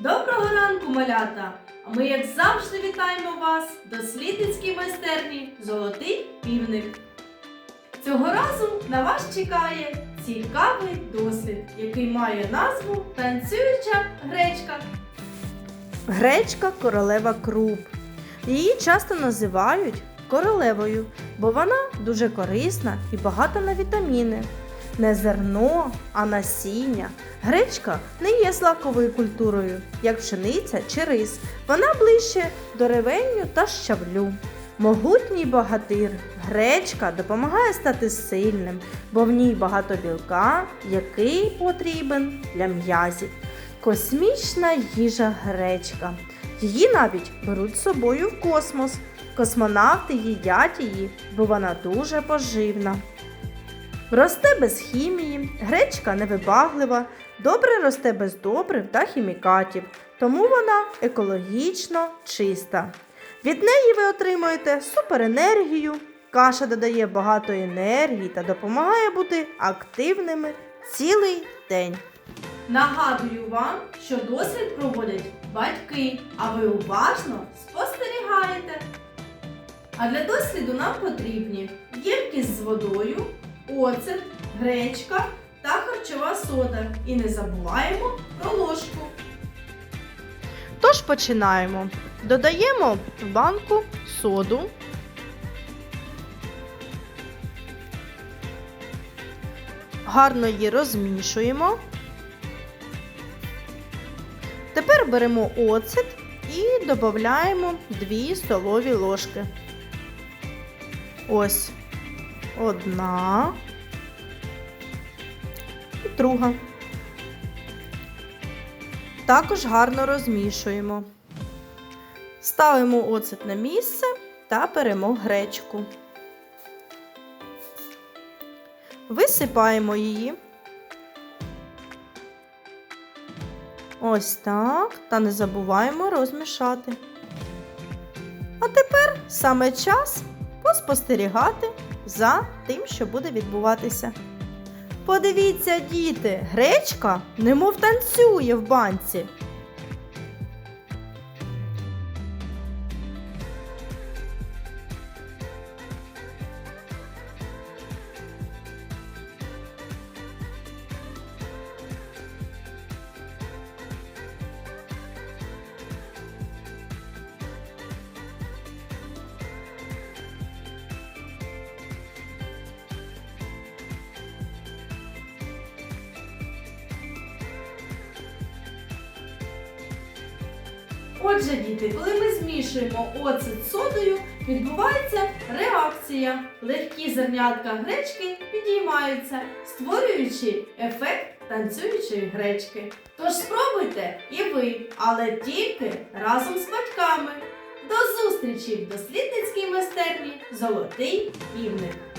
Доброго ранку, малята! Ми, як завжди, вітаємо вас в дослідницькій майстерні Золотий півник. Цього разу на вас чекає цікавий дослід, який має назву Танцююча гречка. Гречка королева круп. Її часто називають королевою, бо вона дуже корисна і багата на вітаміни. Не зерно, а насіння. Гречка не є злаковою культурою, як пшениця чи рис. Вона ближче до ревенню та щавлю. Могутній багатир. Гречка допомагає стати сильним, бо в ній багато білка, який потрібен для м'язів. Космічна їжа гречка. Її навіть беруть з собою в космос. Космонавти їдять її, бо вона дуже поживна. Росте без хімії, гречка невибаглива, добре росте без добрив та хімікатів, тому вона екологічно чиста. Від неї ви отримуєте суперенергію, каша додає багато енергії та допомагає бути активними цілий день. Нагадую вам, що дослід проводять батьки, а ви уважно спостерігаєте. А для досліду нам потрібні ємкість з водою, оцет, гречка та харчова сода. І не забуваємо про ложку. Тож починаємо. Додаємо в банку соду. Гарно її розмішуємо. Тепер беремо оцет і додаємо 2 столові ложки. Ось одна і друга. Також гарно розмішуємо. Ставимо оцет на місце та беремо гречку. Висипаємо її. Ось так. Та не забуваємо розмішати. А тепер саме час поспостерігати за тим, що буде відбуватися. Подивіться, діти, гречка немов танцює в банці. Отже, діти, коли ми змішуємо оцет з содою, відбувається реакція. Легкі зернятка гречки підіймаються, створюючи ефект танцюючої гречки. Тож спробуйте і ви, але тільки разом з батьками. До зустрічі в дослідницькій майстерні Золотий півник.